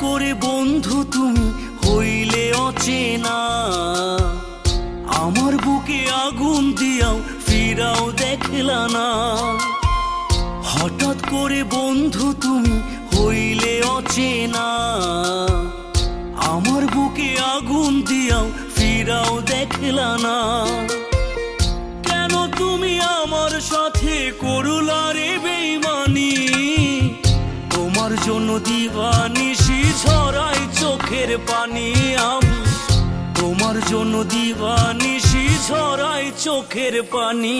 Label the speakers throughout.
Speaker 1: করে বন্ধু তুমি হইলে অচেনা। আমার বুকে আগুন দিয়াও, ফিরাও দেখলা না। হঠাৎ করে বন্ধু তুমি হইলে অচেনা। আমার বুকে আগুন দিয়াও, ফিরাও দেখলা না। কেন তুমি আমার সাথে করুলা রে বেইমানি? তোমার জন্য দিবানি ঝরাই চোখের পানি আমি। তোমার জন্য দিবানিশি ঝরাই চোখের পানি।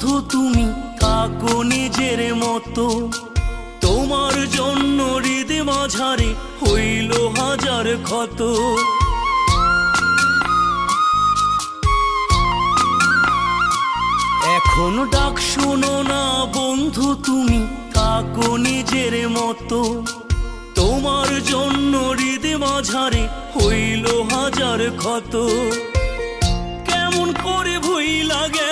Speaker 1: বন্ধু তুমি থাকো নিজের মতো। তোমার জন্য হৃদয় মাঝারে হইল হাজার ক্ষত। এখন ডাক শোনো না বন্ধু, তুমি থাকো নিজের মতো। তোমার জন্য হৃদয় মাঝারে হইল হাজার ক্ষত। কেমন করে ভুইলা গেলা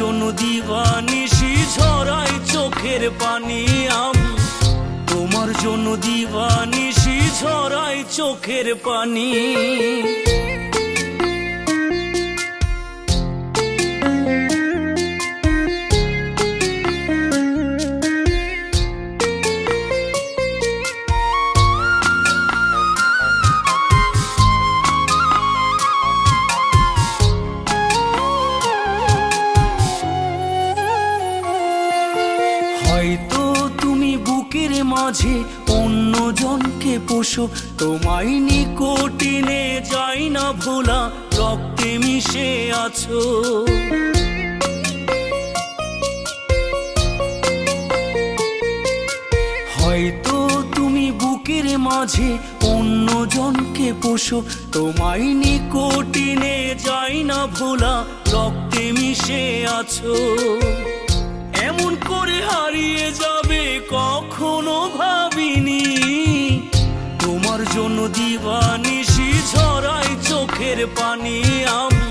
Speaker 1: জন্য দিবানিশি ঝরাই চোখের পানি আমি। তোমার জন্য দিবানিশি ঝরাই চোখের পানি। মাঝে অন্য জনকে পোষো। তোমায় নিকটিনে যাই না ভোলা, রক্তে মিশে আছো। হয়তো তুমি বুকের মাঝে অন্য জনকে পোষো। তোমায় নিকটিনে যাই না ভোলা, রক্তে মিশে আছো। চোখের পানি আমি,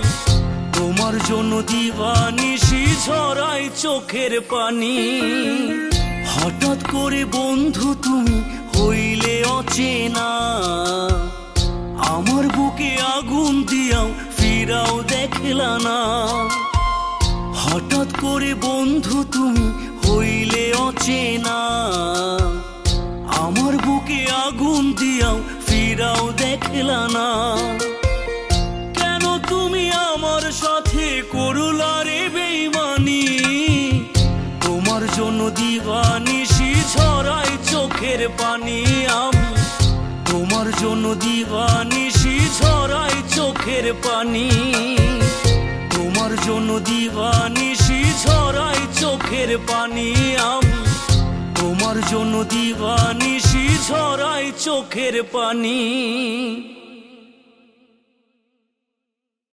Speaker 1: তোমার জন্য দিবানিশি ঝরাই চোখের পানি। হঠাৎ করে বন্ধু তুমি হইলে অচেনা, আমার বুকে আগুন দিয়াও ফিরাও দেখলা না। হঠাৎ করে বন্ধু তুমি হইলে অচেনা, আমার বুকে আগুন দিয়াও ফিরাও দেখলা না। চোখের পানি আমি, তোমার জন্য দিবানিশি ছড়াই চোখের পানি। তোমার জন্য দিবানিশি ছড়াই চোখের পানি আমি, তোমার জন্য দিবানিশি ছড়াই চোখের পানি।